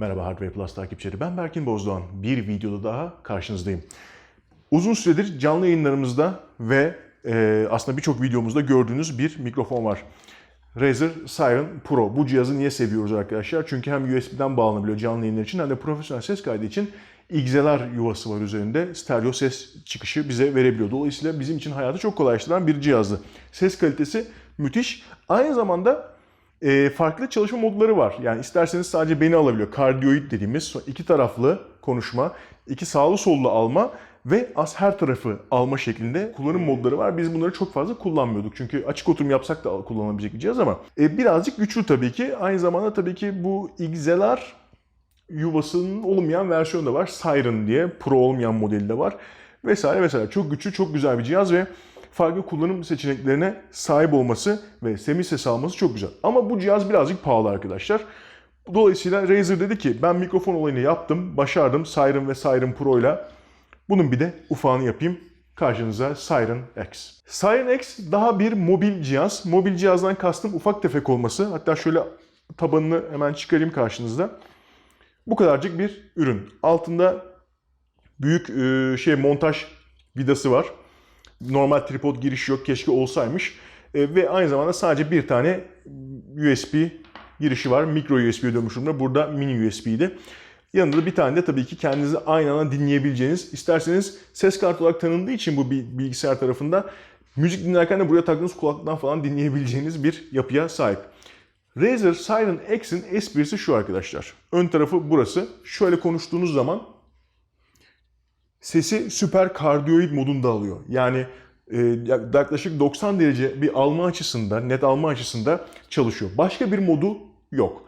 Merhaba Hardware Plus takipçileri. Ben Berkin Bozdoğan. Bir videoda daha karşınızdayım. Uzun süredir canlı yayınlarımızda ve e, aslında birçok videomuzda gördüğünüz bir mikrofon var. Razer Siren Pro. Bu cihazı niye seviyoruz arkadaşlar? Çünkü hem USB'den bağlanabiliyor canlı yayınlar için hem de profesyonel ses kaydı için XLR yuvası var üzerinde. Stereo ses çıkışı bize verebiliyor. Dolayısıyla bizim için hayatı çok kolaylaştıran bir cihazdı. Ses kalitesi müthiş. Aynı zamanda e, farklı çalışma modları var. Yani isterseniz sadece beni alabiliyor. Kardioid dediğimiz iki taraflı konuşma, iki sağlı sollu alma ve az her tarafı alma şeklinde kullanım modları var. Biz bunları çok fazla kullanmıyorduk. Çünkü açık oturum yapsak da kullanabilecek bir cihaz ama e, birazcık güçlü tabii ki. Aynı zamanda tabii ki bu XLR yuvasının olmayan versiyonu da var. Siren diye Pro olmayan modeli de var. Vesaire vesaire. Çok güçlü, çok güzel bir cihaz ve farklı kullanım seçeneklerine sahip olması ve semi ses alması çok güzel. Ama bu cihaz birazcık pahalı arkadaşlar. Dolayısıyla Razer dedi ki ben mikrofon olayını yaptım, başardım Siren ve Siren Pro ile. Bunun bir de ufağını yapayım. Karşınıza Siren X. Siren X daha bir mobil cihaz. Mobil cihazdan kastım ufak tefek olması. Hatta şöyle tabanını hemen çıkarayım karşınızda. Bu kadarcık bir ürün. Altında büyük e, şey montaj vidası var. Normal tripod girişi yok. Keşke olsaymış. E, ve aynı zamanda sadece bir tane USB girişi var. Micro USB'ye dönmüş durumda. Burada mini USB'ydi. Yanında da bir tane de tabii ki kendinizi aynı anda dinleyebileceğiniz, isterseniz ses kartı olarak tanındığı için bu bilgisayar tarafında müzik dinlerken de buraya taktığınız kulaklıktan falan dinleyebileceğiniz bir yapıya sahip. Razer Siren X'in esprisi şu arkadaşlar. Ön tarafı burası. Şöyle konuştuğunuz zaman sesi süper kardioid modunda alıyor. Yani e, yaklaşık 90 derece bir alma açısında, net alma açısında çalışıyor. Başka bir modu yok.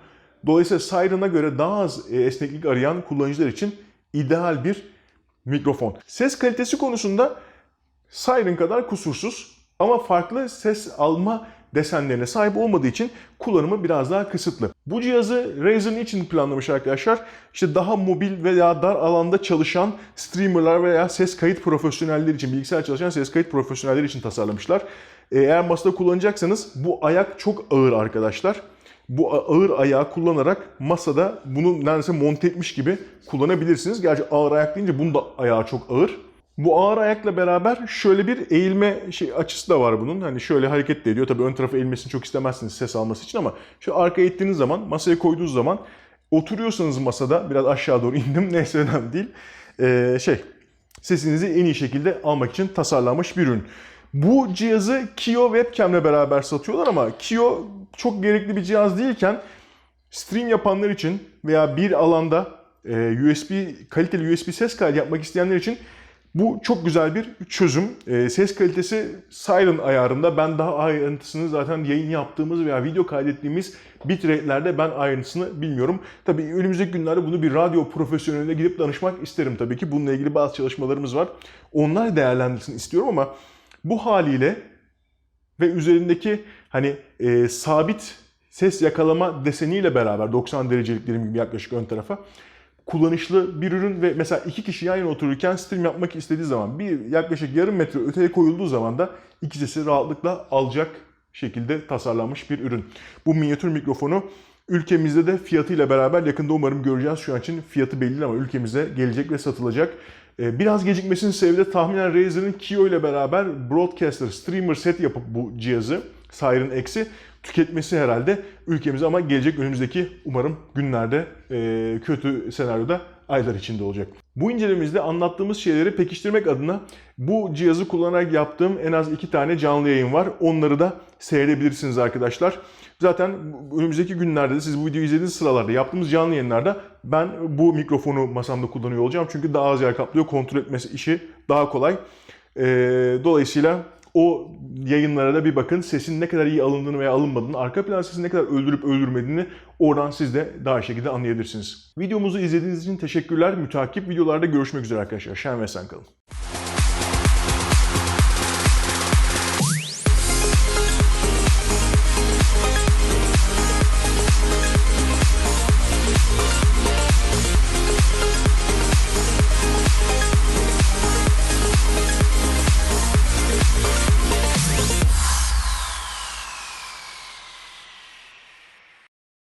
Dolayısıyla Siren'a göre daha az e, esneklik arayan kullanıcılar için ideal bir mikrofon. Ses kalitesi konusunda Siren kadar kusursuz ama farklı ses alma desenlerine sahip olmadığı için kullanımı biraz daha kısıtlı. Bu cihazı Razer'ın için planlamış arkadaşlar. İşte daha mobil veya dar alanda çalışan streamerlar veya ses kayıt profesyonelleri için, bilgisayar çalışan ses kayıt profesyonelleri için tasarlamışlar. Eğer masada kullanacaksanız bu ayak çok ağır arkadaşlar. Bu ağır ayağı kullanarak masada bunu neredeyse monte etmiş gibi kullanabilirsiniz. Gerçi ağır ayak deyince bunun da ayağı çok ağır. Bu ağır ayakla beraber şöyle bir eğilme şey açısı da var bunun. Hani şöyle hareket de ediyor. Tabii ön tarafa eğilmesini çok istemezsiniz ses alması için ama şu arkaya ittiğiniz zaman, masaya koyduğunuz zaman oturuyorsanız masada biraz aşağı doğru indim neyse önemli değil. Ee, şey sesinizi en iyi şekilde almak için tasarlanmış bir ürün. Bu cihazı Kio webcam'le beraber satıyorlar ama Kio çok gerekli bir cihaz değilken stream yapanlar için veya bir alanda USB kaliteli USB ses kaydı yapmak isteyenler için bu çok güzel bir çözüm. E, ses kalitesi Siren ayarında. Ben daha ayrıntısını zaten yayın yaptığımız veya video kaydettiğimiz bitrate'lerde ben ayrıntısını bilmiyorum. Tabii önümüzdeki günlerde bunu bir radyo profesyoneline gidip danışmak isterim tabii ki. Bununla ilgili bazı çalışmalarımız var. Onlar değerlendirsin istiyorum ama bu haliyle ve üzerindeki hani e, sabit ses yakalama deseniyle beraber 90 derecelik dediğim gibi yaklaşık ön tarafa kullanışlı bir ürün ve mesela iki kişi yan yana otururken stream yapmak istediği zaman bir yaklaşık yarım metre öteye koyulduğu zaman da iki sesi rahatlıkla alacak şekilde tasarlanmış bir ürün. Bu minyatür mikrofonu ülkemizde de fiyatıyla beraber yakında umarım göreceğiz. Şu an için fiyatı belli ama ülkemize gelecek ve satılacak. Biraz gecikmesinin sebebi de tahminen Razer'ın Kio ile beraber Broadcaster Streamer set yapıp bu cihazı Siren X'i tüketmesi herhalde ülkemize ama gelecek önümüzdeki umarım günlerde e, kötü senaryoda aylar içinde olacak. Bu incelememizde anlattığımız şeyleri pekiştirmek adına bu cihazı kullanarak yaptığım en az iki tane canlı yayın var. Onları da seyredebilirsiniz arkadaşlar. Zaten önümüzdeki günlerde de siz bu videoyu izlediğiniz sıralarda yaptığımız canlı yayınlarda ben bu mikrofonu masamda kullanıyor olacağım. Çünkü daha az yer kaplıyor. Kontrol etmesi işi daha kolay. Ee, dolayısıyla o yayınlara da bir bakın. Sesin ne kadar iyi alındığını veya alınmadığını, arka plan sesini ne kadar öldürüp öldürmediğini oradan siz de daha şekilde anlayabilirsiniz. Videomuzu izlediğiniz için teşekkürler. Mütakip videolarda görüşmek üzere arkadaşlar. Şen ve sen kalın.